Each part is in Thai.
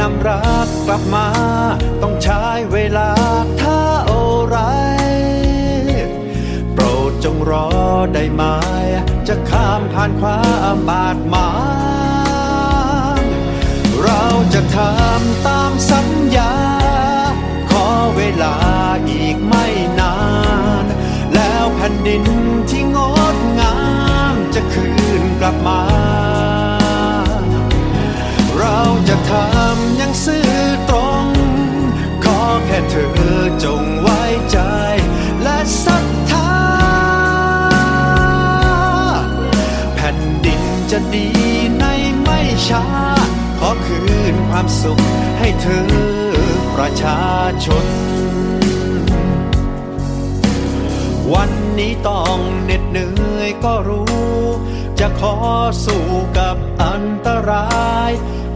นำรักกลับมา ต้องใช้เวลาถ้าอะไร โปรดจงรอได้ไหมจะข้ามผ่านความบาดหมางเราจะทำตามสัญญา ขอเวลาอีกไม่นาน แล้วแผ่นดินที่งดงามจะคืนกลับมาเรา จงไว้ใจ และศรัทธา แผ่นดินจะดีในไม่ช้า ขอคืนความสุขให้เธอประชาชน วันนี้ต้องเหน็ดเหนื่อยก็รู้ จะขอสู้กับอันตราย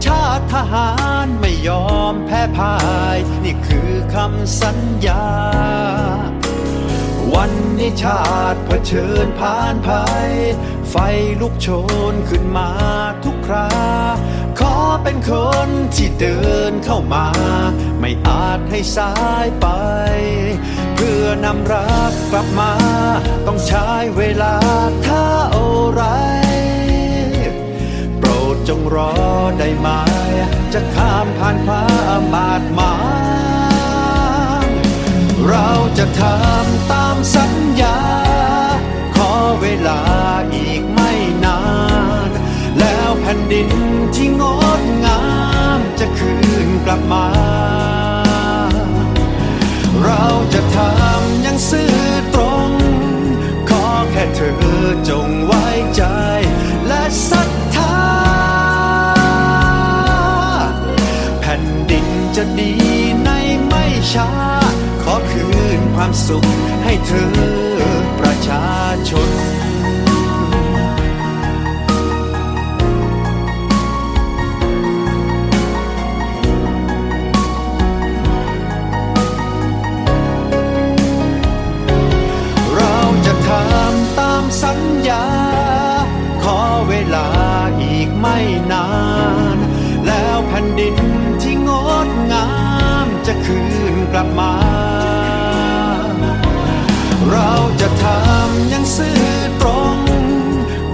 ชาติทหารไม่ยอมแพ้พ่าย นี่คือคำสัญญา วันนี้ชาติเผชิญผ่านภัย ไฟลุกโชนขึ้นมาทุกครา ขอเป็นคนที่เดินเข้ามา ไม่อาจให้สายไป เพื่อนำรักกลับมา ต้องใช้เวลาถ้าอะไร รดจงรอได้ไหมจะข้ามผ่านความบาดหมางเราจะทำตามสัญญา ขอเวลาอีกไม่นาน แล้วแผ่นดินที่งดงามจะคืนกลับมา เราจะ ความสุขให้เธอประชาชน เราจะทำตามสัญญา ขอเวลาอีกไม่นาน ย่างซื่อตรง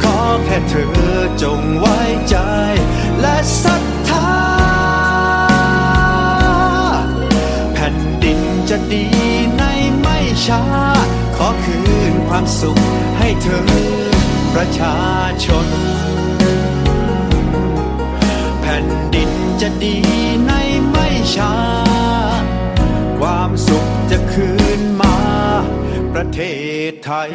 ขอแค่เธอจงไว้ใจ และศรัทธา แผ่นดินจะดีในไม่ช้า ขอคืนความสุขให้เธอประชาชน แผ่นดินจะดี ประเทศไทย